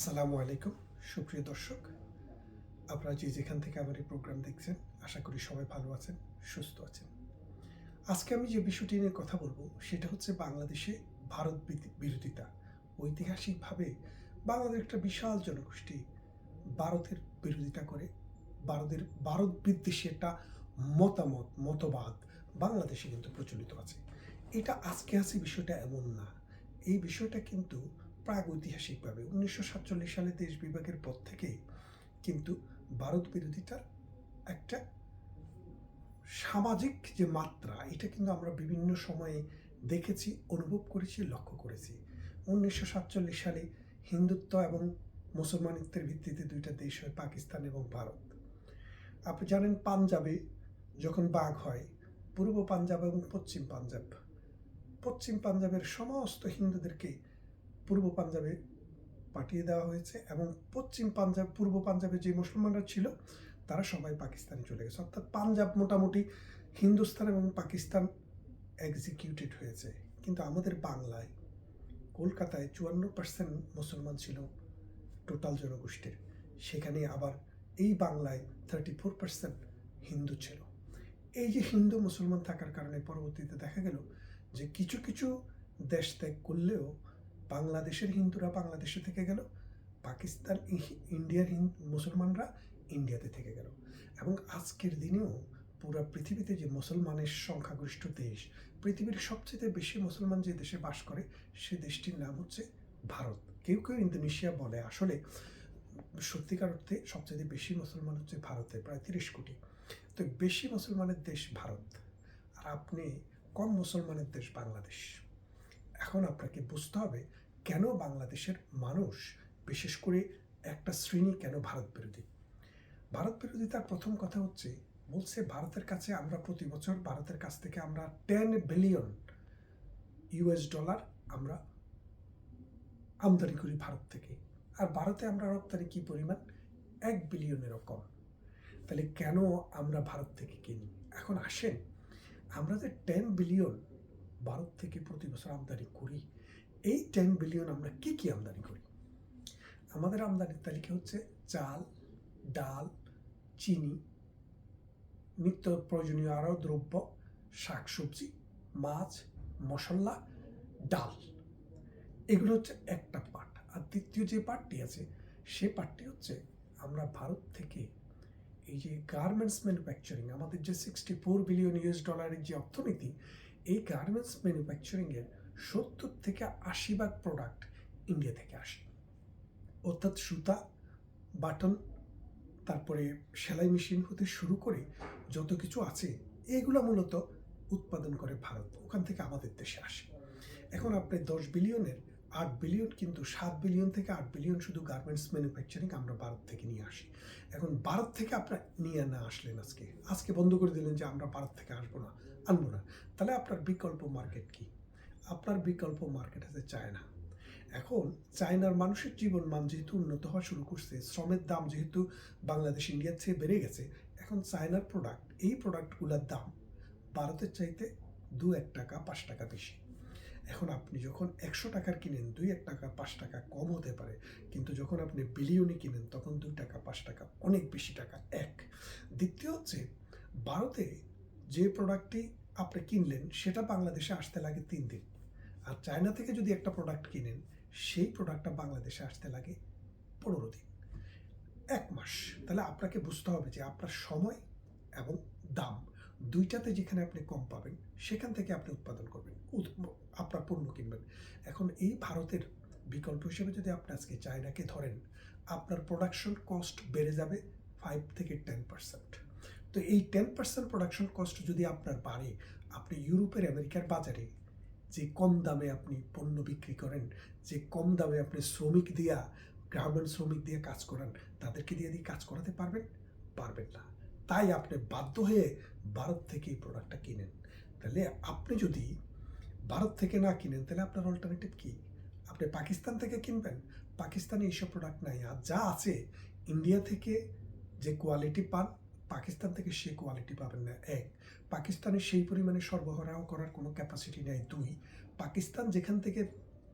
আসসালামু আলাইকুম। সুপ্রিয় দর্শক, আপনারা যে যেখান থেকে আমার এই প্রোগ্রাম দেখছেন, আশা করি সবাই ভালো আছেন, সুস্থ আছেন। আজকে আমি যে বিষয়টি নিয়ে কথা বলব, সেটা হচ্ছে বাংলাদেশে ভারত বিরোধিতা। ঐতিহাসিকভাবে বাংলাদেশ একটা বিশাল জনগোষ্ঠী ভারতের বিরোধিতা করে। ভারতের, ভারত বিদ্বেষী একটা মতামত, মতবাদ বাংলাদেশে কিন্তু প্রচলিত আছে। এটা আজকে আছে বিষয়টা এমন না। এই বিষয়টা কিন্তু প্রাগৈতিহাসিকভাবে উনিশশো সাতচল্লিশ সালে দেশ বিভাগের পর থেকে কিন্তু ভারত বিরোধিতার একটা সামাজিক যে মাত্রা, এটা কিন্তু আমরা বিভিন্ন সময়ে দেখেছি, অনুভব করেছি, লক্ষ্য করেছি। উনিশশো সাতচল্লিশ সালে হিন্দুত্ব এবং মুসলমানিত্বের ভিত্তিতে দুইটা দেশ হয়, পাকিস্তান এবং ভারত। আপনি জানেন পাঞ্জাবে যখন বাঘ হয়, পূর্ব পাঞ্জাব এবং পশ্চিম পাঞ্জাব, পশ্চিম পাঞ্জাবের সমস্ত হিন্দুদেরকে পূর্ব পাঞ্জাবে পাঠিয়ে দেওয়া হয়েছে এবং পশ্চিম পাঞ্জাব, পূর্ব পাঞ্জাবে যে মুসলমানরা ছিল, তারা সবাই পাকিস্তানে চলে গেছে। অর্থাৎ পাঞ্জাব মোটামুটি হিন্দুস্তান এবং পাকিস্তান এক্সিকিউটেড হয়েছে। কিন্তু আমাদের বাংলায় কলকাতায় চুয়ান্ন পার্সেন্ট মুসলমান ছিল টোটাল জনগোষ্ঠীর। সেখানে আবার এই বাংলায় থার্টি ফোর পার্সেন্ট হিন্দু ছিল। এই যে হিন্দু মুসলমান থাকার কারণে পরবর্তীতে দেখা গেল যে কিছু কিছু দেশ ত্যাগ করলেও বাংলাদেশের হিন্দুরা বাংলাদেশে থেকে গেল, পাকিস্তান ইন্ডিয়ার মুসলমানরা ইন্ডিয়াতে থেকে গেল। এবং আজকের দিনেও পুরো পৃথিবীতে যে মুসলমানের সংখ্যাগরিষ্ঠ দেশ, পৃথিবীর সবচেয়ে বেশি মুসলমান যে দেশে বাস করে, সে দেশটির নাম হচ্ছে ভারত। কেউ কেউ ইন্দোনেশিয়া বলে। আসলে সত্যিকার অর্থে সবচেয়ে বেশি মুসলমান হচ্ছে ভারতে, প্রায় তিরিশ কোটি। তো বেশি মুসলমানের দেশ ভারত। আর আপনি কম মুসলমানের দেশ বাংলাদেশ। এখন আপনাকে বুঝতে হবে কেন বাংলাদেশের মানুষ, বিশেষ করে একটা শ্রেণি কেন ভারত বিরোধী? ভারত বিরোধী তার প্রথম কথা হচ্ছে, বলছে ভারতের কাছে আমরা প্রতি বছর ভারতের কাছ থেকে আমরা টেন বিলিয়ন ইউএস ডলার আমরা আমদানি করি ভারত থেকে। আর ভারতে আমরা রপ্তানি কি পরিমাণ? এক বিলিয়নেরও কম তাহলে কেন আমরা ভারত থেকে কিনি? এখন আসেন, আমরা যে টেন বিলিয়ন ভারত থেকে প্রতি বছর আমদানি করি। এই টেন বিলিয়ন আমরা কি কি আমদানি করি? আমাদের আমদানির তালিকা হচ্ছে চাল, ডাল, চিনি, নিত্য প্রয়োজনীয় আরও দ্রব্য, শাকসবজি, মাছ, মশলা, ডাল। এগুলো হচ্ছে একটা পার্ট আর দ্বিতীয় যে পার্টটি আছে, সে পার্টটি হচ্ছে আমরা ভারত থেকে এই যে গার্মেন্টস ম্যানুফ্যাকচারিং আমাদের যে সিক্সটি ফোর বিলিয়ন ইউএস ডলারের যে অর্থনীতি এই গার্মেন্টস ম্যানুফ্যাকচারিংয়ের সত্তর থেকে আশি ভাগ প্রোডাক্ট ইন্ডিয়া থেকে আসে। অর্থাৎ সুতা বাটন তারপরে সেলাই মেশিন হতে শুরু করে যত কিছু আছে, এগুলো মূলত উৎপাদন করে ভারত। ওখান থেকে আমাদের দেশে আসে। এখন আপনি দশ বিলিয়নের আট বিলিয়ন কিন্তু সাত বিলিয়ন থেকে আট বিলিয়ন শুধু গার্মেন্টস ম্যানুফ্যাকচারিং আমরা ভারত থেকে নিয়ে আসি। এখন ভারত থেকে আপনার নিয়ে না আসলেন আজকে। আজকে বন্ধ করে দিলেন যে আমরা ভারত থেকে আসব না। আনব না। তাহলে আপনার বিকল্প মার্কেট কি? আপনার বিকল্প মার্কেট আছে চায়না এখন চায়নার মানুষের জীবন মান যেহেতু উন্নত হওয়া শুরু করছে, শ্রমের দাম যেহেতু বাংলাদেশ ইন্ডিয়ার চেয়ে বেড়ে গেছে, এখন চায়নার প্রোডাক্ট এই প্রোডাক্টগুলোর দাম ভারতের চাইতে দু এক টাকা, পাঁচ টাকা বেশি। এখন আপনি যখন একশো টাকার কিনেন, দুই এক টাকা, পাঁচ টাকা কম হতে পারে, কিন্তু যখন আপনি বিলিয়নে কিনেন, তখন দুই টাকা, পাঁচ টাকা, অনেক বেশি টাকা, এক। দ্বিতীয় হচ্ছে, ভারতে যে প্রোডাক্টটি আপনি কিনলেন, সেটা বাংলাদেশে আসতে লাগে তিন দিন। আর চায়না থেকে যদি একটা প্রোডাক্ট কিনেন, সেই প্রোডাক্টটা বাংলাদেশে আসতে লাগে পনেরো দিন। এক মাস। তাহলে আপনাকে বুঝতে হবে যে আপনার সময় এবং দাম দুইটাতে যেখানে আপনি কম পাবেন, সেখান থেকে আপনি উৎপাদন করবেন আপনার পণ্য কিনবেন। এখন এই ভারতের বিকল্প হিসেবে যদি আপনি আজকে চায়নাকে ধরেন, আপনার প্রোডাকশন কস্ট বেড়ে যাবে ফাইভ থেকে টেন পার্সেন্ট তো এই টেন পার্সেন্ট প্রোডাকশন কস্ট যদি আপনার বাড়ে, আপনি ইউরোপের, আমেরিকার বাজারে যে কম দামে আপনি পণ্য বিক্রি করেন, যে কম দামে আপনি শ্রমিক দিয়া, গ্রামীণ শ্রমিক দিয়ে কাজ করান, তাদেরকে দিয়ে দিয়ে কাজ করাতে পারবেন? পারবেন না। তাই আপনি বাধ্য হয়ে ভারত থেকে এই প্রোডাক্টটা কিনেন। তাহলে আপনি যদি ভারত থেকে না কিনেন, তাহলে আপনার অল্টারনেটিভ কী? আপনি পাকিস্তান থেকে কিনবেন? পাকিস্তানে এইসব প্রোডাক্ট নাই। আর যা আছে ইন্ডিয়া থেকে যে কোয়ালিটি পান পাকিস্তান থেকে সেই কোয়ালিটি পাবেন না। এক, পাকিস্তানের সেই পরিমাণে সরবরাহ করার কোনো ক্যাপাসিটি নেই। দুই, পাকিস্তান যেখান থেকে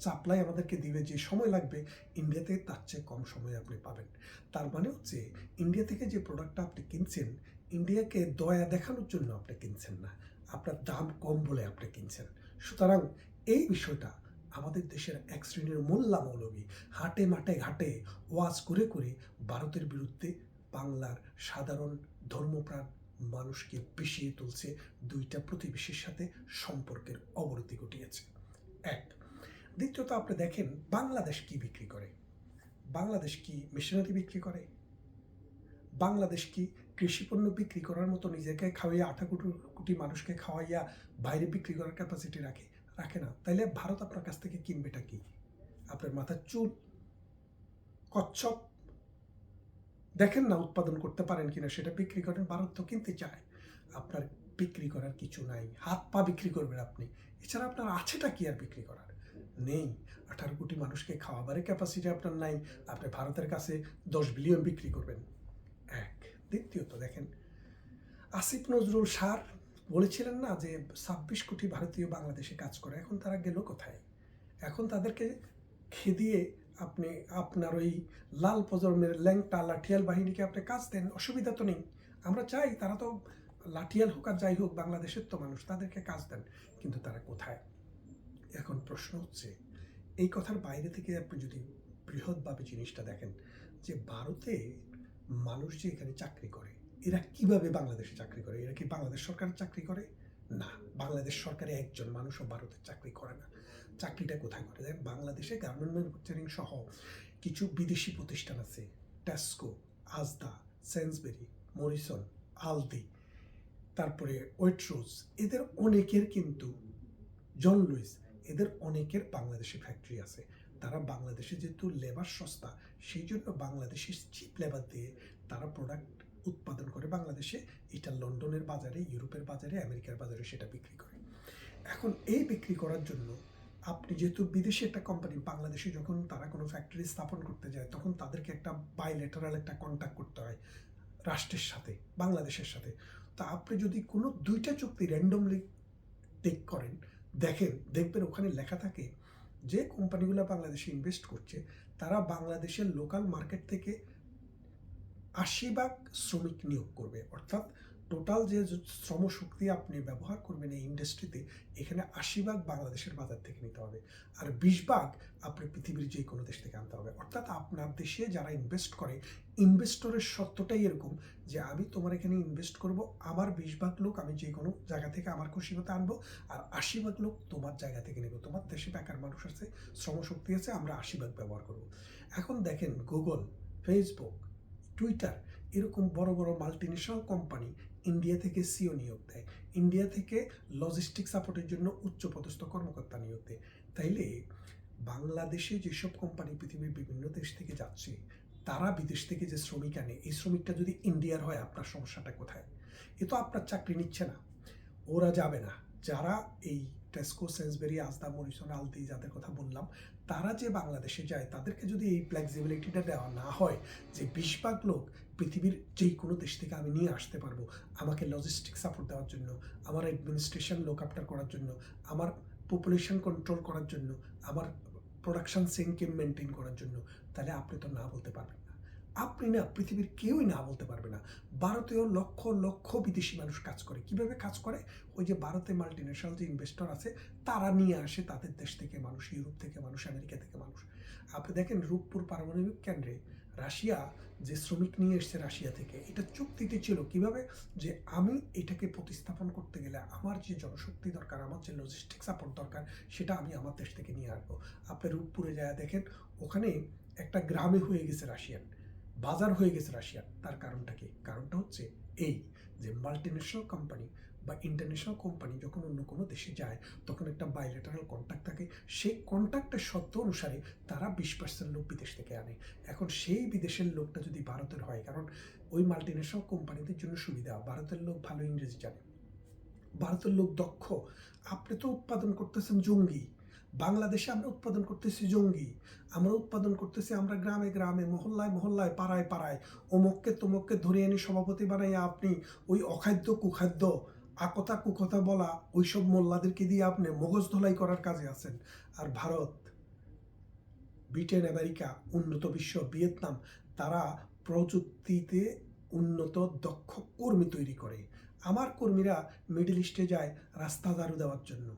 সাপ্লাই আমাদেরকে দিবে, যে সময় লাগবে ইন্ডিয়াতে তার চেয়ে কম সময়ে আপনি পাবেন। তার মানে হচ্ছে ইন্ডিয়া থেকে যে প্রোডাক্টটা আপনি কিনছেন ইন্ডিয়াকে দয়া দেখানোর জন্য আপনি কিনছেন না। আপনার দাম কম বলে আপনি কিনছেন। সুতরাং এই বিষয়টা আমাদের দেশের এক শ্রেণির মোল্লা মৌলবী হাটে মাঠে ঘাটে ওয়াজ করে করে ভারতের বিরুদ্ধে বাংলার সাধারণ ধর্মপ্রাণ মানুষকে পিষিয়ে তুলছে দুইটা প্রতিবেশীর সাথে সম্পর্কের অবনতি ঘটিয়েছে। এক, দ্বিতীয়ত আপনি দেখেন বাংলাদেশ কি বিক্রি করে? বাংলাদেশ কি মেশিনারি বিক্রি করে? বাংলাদেশ কি কৃষিপণ্য বিক্রি করার মতো নিজেকে খাওয়াইয়া আঠা কোটি কোটি মানুষকে খাওয়াইয়া বাইরে বিক্রি করার ক্যাপাসিটি রাখে? রাখে না। তাইলে ভারত আপনার কাছ থেকে কিনবেটা কি? আপনার মাথার চুল কচ্ছপ দেখেন না উৎপাদন করতে পারেন কিনা, সেটা বিক্রি করেন, ভারত তো কিনতে চায়। আপনার বিক্রি করার কিছু নাই, হাত পা বিক্রি করবেন আপনি। এছাড়া আপনার আছেটা কি আর বিক্রি করার? নেই। আঠারো কোটি মানুষকে খাওয়াবারের ক্যাপাসিটি আপনার নাই, আপনি ভারতের কাছে দশ বিলিয়ন বিক্রি করবেন। এক। দ্বিতীয়ত দেখেন, আসিফ নজরুল সার বলেছিলেন না যে ছাব্বিশ কোটি ভারতীয় বাংলাদেশে কাজ করে, এখন তারা গেল কোথায়? এখন তাদেরকে খেদিয়ে আপনি আপনার ওই লাল প্রজন্মের ল্যাংটা লাঠিয়াল বাহিনীকে আপনি কাজ দেন, অসুবিধা তো নেই। আমরা চাই তারা তো লাঠিয়াল হোক আর যাই হোক, বাংলাদেশের তো মানুষ, তাদেরকে কাজ দেন। কিন্তু তারা কোথায়? এখন প্রশ্ন হচ্ছে, এই কথার বাইরে থেকে আপনি যদি বৃহৎভাবে জিনিসটা দেখেন, যে ভারতে মানুষ যে এখানে চাকরি করে, এরা কীভাবে বাংলাদেশে চাকরি করে? এরা কি বাংলাদেশ সরকারের চাকরি করে? না, বাংলাদেশ সরকারে একজন মানুষও ভারতের চাকরি করে না। চাকরিটা কোথায় করে? দেখেন বাংলাদেশে গার্মেন্ট ম্যানুফ্যাকচারিং সহ কিছু বিদেশি প্রতিষ্ঠান আছে। ট্যাস্কো আজদা সেন্সবেরি মরিসন আলদি তারপরে ওয়েটরোজ এদের অনেকের কিন্তু জন লুইস এদের অনেকের বাংলাদেশে ফ্যাক্টরি আছে। তারা বাংলাদেশে যেহেতু লেবার সস্তা, সেই জন্য বাংলাদেশের চিপ লেবার দিয়ে তারা প্রোডাক্ট উৎপাদন করে বাংলাদেশে। এটা লন্ডনের বাজারে, ইউরোপের বাজারে, আমেরিকার বাজারে সেটা বিক্রি করে। এখন এই বিক্রি করার জন্য আপনি যেহেতু বিদেশি একটা কোম্পানি বাংলাদেশে যখন তারা কোনো ফ্যাক্টরি স্থাপন করতে যায়, তখন তাদেরকে একটা বাইলেটারাল একটা কন্ট্যাক্ট করতে হয় রাষ্ট্রের সাথে, বাংলাদেশের সাথে। তা আপনি যদি কোনো দুইটা চুক্তি র্যান্ডমলি টেক করেন, দেখেন, দেখবেন ওখানে লেখা থাকে যে কোম্পানিগুলো বাংলাদেশে ইনভেস্ট করছে, তারা বাংলাদেশের লোকাল মার্কেট থেকে আশি ভাগ শ্রমিক নিয়োগ করবে। অর্থাৎ টোটাল যে শ্রমশক্তি আপনি ব্যবহার করবেন এই ইন্ডাস্ট্রিতে, এখানে আশি ভাগ বাংলাদেশের বাজার থেকে নিতে হবে। আর বিশ ভাগ আপনি পৃথিবীর যে কোনো দেশ থেকে আনতে হবে। অর্থাৎ আপনার দেশে যারা ইনভেস্ট করে ইনভেস্টরের সত্যটাই এরকম যে আমি তোমার এখানে ইনভেস্ট করব আমার বিশ ভাগ লোক আমি যে কোনো জায়গা থেকে আমার খুশি মতো আনব, আর আশি ভাগ লোক তোমার জায়গা থেকে নেব। তোমার দেশে বেকার মানুষ আছে, শ্রমশক্তি আছে, আমরা আশি ভাগ ব্যবহার করব। এখন দেখেন গুগল ফেসবুক টুইটার এরকম বড় বড় মাল্টিনেশনাল কোম্পানি ইন্ডিয়া থেকে সিও নিয়োগ দেয়। ইন্ডিয়া থেকে লজিস্টিক সাপোর্টের জন্য উচ্চপদস্থ কর্মকর্তা নিয়োগ দেয়। তাইলে বাংলাদেশে যেসব কোম্পানি পৃথিবীর বিভিন্ন দেশ থেকে যাচ্ছে, তারা বিদেশ থেকে যে শ্রমিক আনে, এই শ্রমিকটা যদি ইন্ডিয়ার হয়, আপনার সমস্যাটা কোথায়? এ তো আপনার চাকরি নিচ্ছে না। ওরা যাবে না। যারা এই Tesco Sainsbury Asda Morrison Aldi যাদের কথা বললাম, তারা যে বাংলাদেশে যায়, তাদেরকে যদি এই ফ্লেক্সিবিলিটিটা দেওয়া না হয়, যে বিশ ভাগ লোক পৃথিবীর যেই কোনো দেশ থেকে আমি নিয়ে আসতে পারব। আমাকে লজিস্টিক সাপোর্ট দেওয়ার জন্য, আমার অ্যাডমিনিস্ট্রেশন লোক আপটার করার জন্য, আমার পপুলেশন কন্ট্রোল করার জন্য, আমার প্রোডাকশন সেনকে মেনটেন করার জন্য, তাহলে আপনি তো না বলতে পারবেন না। আপনি না পৃথিবীর কেউই না বলতে পারবে না। ভারতীয় লক্ষ লক্ষ বিদেশি মানুষ কাজ করে। কীভাবে কাজ করে? ওই যে ভারতে মাল্টিনেশনাল যে ইনভেস্টর আছে, তারা নিয়ে আসে তাদের দেশ থেকে মানুষ, ইউরোপ থেকে মানুষ, আমেরিকা থেকে মানুষ। আপনি দেখেন রূপপুর পারমাণবিক কেন্দ্রে রাশিয়া যে শ্রমিক নিয়ে এসছে রাশিয়া থেকে, এটা চুক্তিতে ছিল কীভাবে? যে আমি এটাকে প্রতিস্থাপন করতে গেলে আমার যে জনশক্তি দরকার, আমার যে লজিস্টিক সাপোর্ট দরকার, সেটা আমি আমার দেশ থেকে নিয়ে আসব আপনি রূপপুরে যায় দেখেন, ওখানে একটা গ্রামে হয়ে গেছে রাশিয়ান, বাজার হয়ে গেছে রাশিয়ান। তার কারণটা কি? কারণটা হচ্ছে এই যে মাল্টিনেশনাল কোম্পানি বা ইন্টারন্যাশনাল কোম্পানি যখন অন্য কোনো দেশে যায়, তখন একটা বাইলেটারাল কন্ট্যাক্ট থাকে। সেই কন্ট্যাক্টের শর্ত অনুসারে তারা বিশ পার্সেন্ট লোক বিদেশ থেকে আনে। এখন সেই বিদেশের লোকটা যদি ভারতের হয়, কারণ ওই মাল্টিনেশনাল কোম্পানিদের জন্য সুবিধা, ভারতের লোক ভালো ইংরেজি জানে। ভারতের লোক দক্ষ। আপনি তো উৎপাদন করতেছেন জঙ্গি। বাংলাদেশে আমরা উৎপাদন করতেছি জঙ্গি। আমরা উৎপাদন করতেছি আমরা গ্রামে গ্রামে, মহল্লায় মহল্লায়, পাড়ায় পাড়ায়। অমুককে তমুককে ধরে এনে সভাপতি বানাইয়া আপনি ওই অখাদ্য কুখাদ্য আকথা কুকথা বলা ওইসব মোল্লাদেরকে দিয়ে আপনি মগজ ধোলাই করার কাজে আছেন। আর ভারত, ব্রিটেন, আমেরিকা, উন্নত বিশ্ব, ভিয়েতনাম, তারা প্রযুক্তিতে উন্নত, দক্ষ কর্মী তৈরি করে। আমার কর্মীরা মিডল ইস্টে যায় রাস্তা ঝাড়ু দেওয়ার জন্য।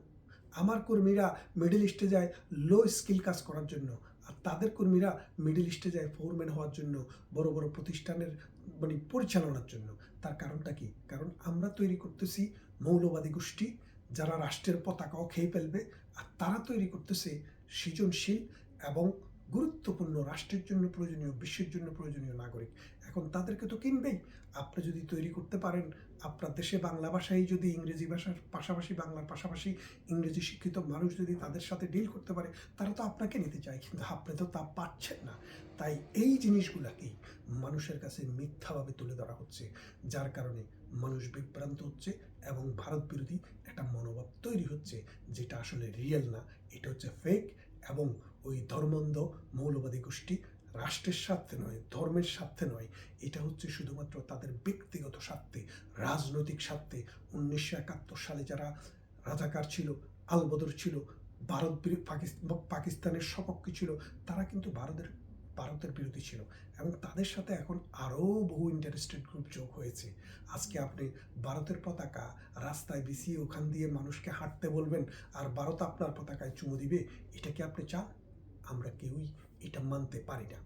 আমার কর্মীরা মিডল ইস্টে যায় লো স্কিল কাজ করার জন্য। আর তাদের কর্মীরা মিডিল ইস্টে যায় ফোরম্যান হওয়ার জন্য, বড় বড় প্রতিষ্ঠানের মানে পরিচালনার জন্য। তার কারণটা কি? কারণ আমরা তৈরি করতেছি মৌলবাদী গোষ্ঠী, যারা রাষ্ট্রের পতাকাও খেয়ে ফেলবে, আর তারা তৈরি করতেছে সৃজনশীল এবং গুরুত্বপূর্ণ রাষ্ট্রের জন্য প্রয়োজনীয়, বিশ্বের জন্য প্রয়োজনীয় নাগরিক। এখন তাদেরকে তো কিনবেই। আপনি যদি তৈরি করতে পারেন, আপনার দেশে বাংলা ভাষায় যদি ইংরেজি ভাষার পাশাপাশি, বাংলার পাশাপাশি ইংরেজি শিক্ষিত মানুষ যদি তাদের সাথে ডিল করতে পারে, তারা তো আপনাকে নিতে চায়, কিন্তু আপনি তো তা পাচ্ছেন না। তাই এই জিনিসগুলাকেই মানুষের কাছে মিথ্যাভাবে তুলে ধরা হচ্ছে, যার কারণে মানুষ বিভ্রান্ত হচ্ছে এবং ভারত বিরোধী একটা মনোভাব তৈরি হচ্ছে, যেটা আসলে রিয়েল না। এটা হচ্ছে ফেক এবং ওই ধর্মন্ধ মৌলবাদী গোষ্ঠী রাষ্ট্রের স্বার্থে নয়, ধর্মের স্বার্থে নয়। এটা হচ্ছে শুধুমাত্র তাদের ব্যক্তিগত স্বার্থে, রাজনৈতিক স্বার্থে। উনিশশো একাত্তর সালে যারা রাজাকার ছিল, আলবদর ছিল, ভারত পাকিস্তানের সপক্ষে ছিল, তারা কিন্তু ভারতের ভারতের বিরোধী ছিল। এবং তাদের সাথে এখন আরও বহু ইন্টারেস্টেড গ্রুপ যোগ হয়েছে। আজকে আপনি ভারতের পতাকা রাস্তায় বিছিয়ে ওখান দিয়ে মানুষকে হাঁটতে বলবেন, আর ভারত আপনার পতাকায় চুমু দিবে, এটা কি আপনি চান? আমরা কেউই এটা মানতে পারি না।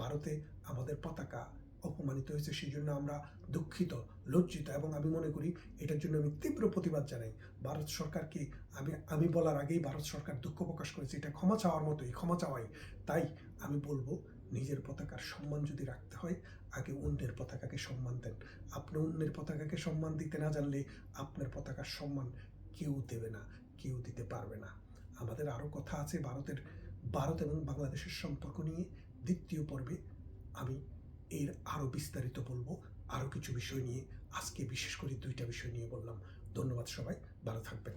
ভারতে আমাদের পতাকা অপমানিত হয়েছে সেই জন্য আমরা দুঃখিত, লজ্জিত এবং আমি মনে করি এটার জন্য আমি তীব্র প্রতিবাদ জানাই। ভারত সরকারকে আমি আমি বলার আগেই ভারত সরকার দুঃখ প্রকাশ করেছে, এটা ক্ষমা চাওয়ার মতোই, ক্ষমা চাওয়াই। তাই আমি বলব, নিজের পতাকার সম্মান যদি রাখতে হয়, আগে অন্যের পতাকাকে সম্মান দেন। আপনি অন্যের পতাকাকে সম্মান দিতে না জানলে আপনার পতাকার সম্মান কেউ দেবে না, কেউ দিতে পারবে না। আমাদের আরও কথা আছে ভারতের ভারত এবং বাংলাদেশের সম্পর্ক নিয়ে দ্বিতীয় পর্বে আমি এর আরও বিস্তারিত বলব আরও কিছু বিষয় নিয়ে। আজকে বিশেষ করে দুইটা বিষয় নিয়ে বললাম। ধন্যবাদ সবাই, ভালো থাকবেন।